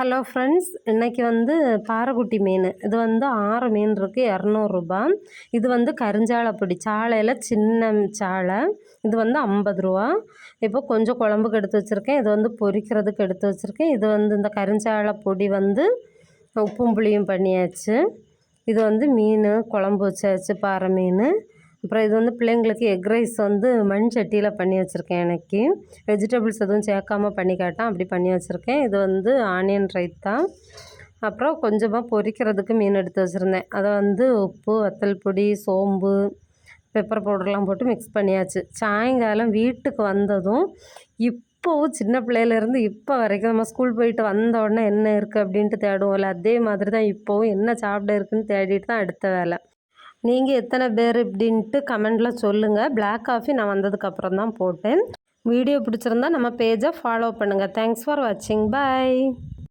Hello friends இன்றைக்கி வந்து பாறைக்குட்டி மீன். இது வந்து ஆறு மீன் இருக்குது இரநூறுபா இது வந்து கருஞ்சாலை பொடி. சாலையில் சின்ன சாலை. இது வந்து ஐம்பது ரூபா. இப்போ கொஞ்சம் குழம்புக்கு எடுத்து வச்சுருக்கேன். இது வந்து பொரிக்கிறதுக்கு எடுத்து வச்சுருக்கேன். இது வந்து இந்த கருஞ்சாலை பொடி வந்து உப்பும் புளியும் பண்ணியாச்சு. இது வந்து மீன் குழம்பு வச்சாச்சு பாறை மீன். அப்புறம் இது வந்து பிள்ளைங்களுக்கு எக் ரைஸ் வந்து மண் சட்டியில் பண்ணி வச்சுருக்கேன் எனக்கு. வெஜிடபிள்ஸ் எதுவும் சேர்க்காமல் பண்ணி கேட்டால் அப்படி பண்ணி வச்சுருக்கேன். இது வந்து ஆனியன் ரைத்தா அப்புறம் கொஞ்சமாக பொரிக்கிறதுக்கு மீன் எடுத்து வச்சுருந்தேன். அதை வந்து உப்பு வத்தல் பொடி சோம்பு பெப்பர் பவுடர்லாம் போட்டு மிக்ஸ் பண்ணியாச்சு. சாயங்காலம் வீட்டுக்கு வந்ததும் இப்போவும் சின்ன பிள்ளையிலேருந்து இப்போ வரைக்கும் நம்ம ஸ்கூல் போயிட்டு வந்த உடனே என்ன இருக்குது அப்படின்ட்டு தேடுவோம்ல. அதே மாதிரி தான் இப்போவும் என்ன சாப்பிட இருக்குன்னு தேடிட்டு தான் அடுத்த வேலை. நீங்கள் எத்தனை பேர் இப்படின்ட்டு கமெண்டில் சொல்லுங்கள் பிளாக் காஃபி நான் வந்ததுக்கப்புறம் தான் போட்டேன். வீடியோ பிடிச்சிருந்தா நம்ம பேஜை ஃபாலோ பண்ணுங்கள் தேங்க்ஸ் ஃபார் வாட்சிங் பாய்